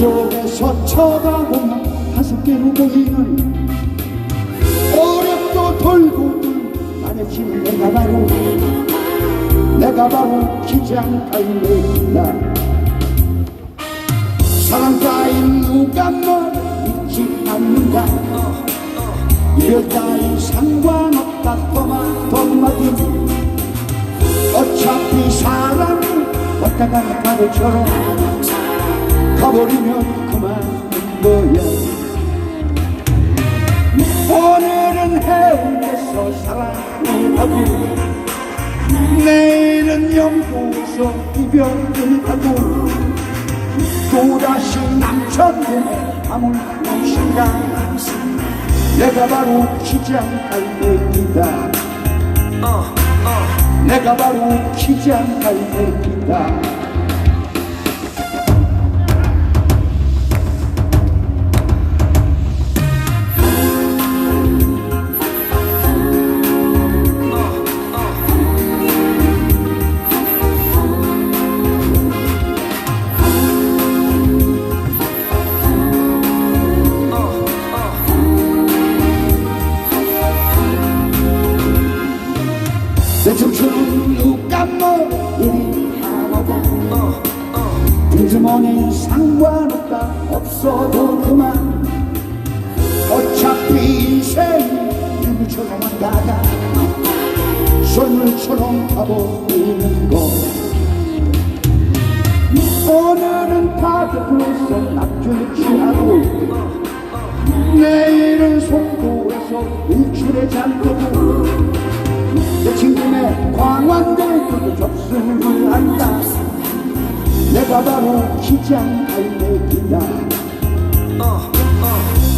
저쪽에서 쳐다보면 다섯 개로 보이는 어렵도 돌고 들 나의 집 내가 바로 내가 바로 기장 갈매기다. 사랑 따윈 누가 널 잊지 않는가? 이별 따윈 상관없다 더마 더마디 어차피 사랑은 왔다 가는 파도처럼 가버리면 그만인 거야. 오늘은 해운대서 사랑을 하고 내일은 영국에서 이별을 하고 또다시 남천동에 밤을 놓신다 내가 바로 기장 갈매기다. 내가 바로 기장 갈매기다 내 춤추는 누가 뭐 이리 하고 빈주머니 상관없다 없어도 그만 어차피 인생이 누구처럼 왔다가 손물처럼 가버리는 거 오늘은 파도에서 낙주를 취하고 내일은 속도에서 일출에 잠들고 내 친구네 광안대교도 접수를 한다 내가 바로 기장 갈매기다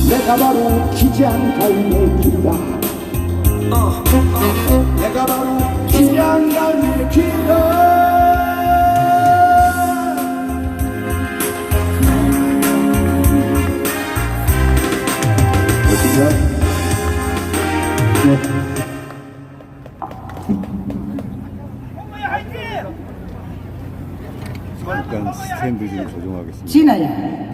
내가 바로 기장 갈매기다 내가 바로 기장 갈매기다 어디가? 네. 잠깐 스탠드 좀 조정하겠습니다. 진아야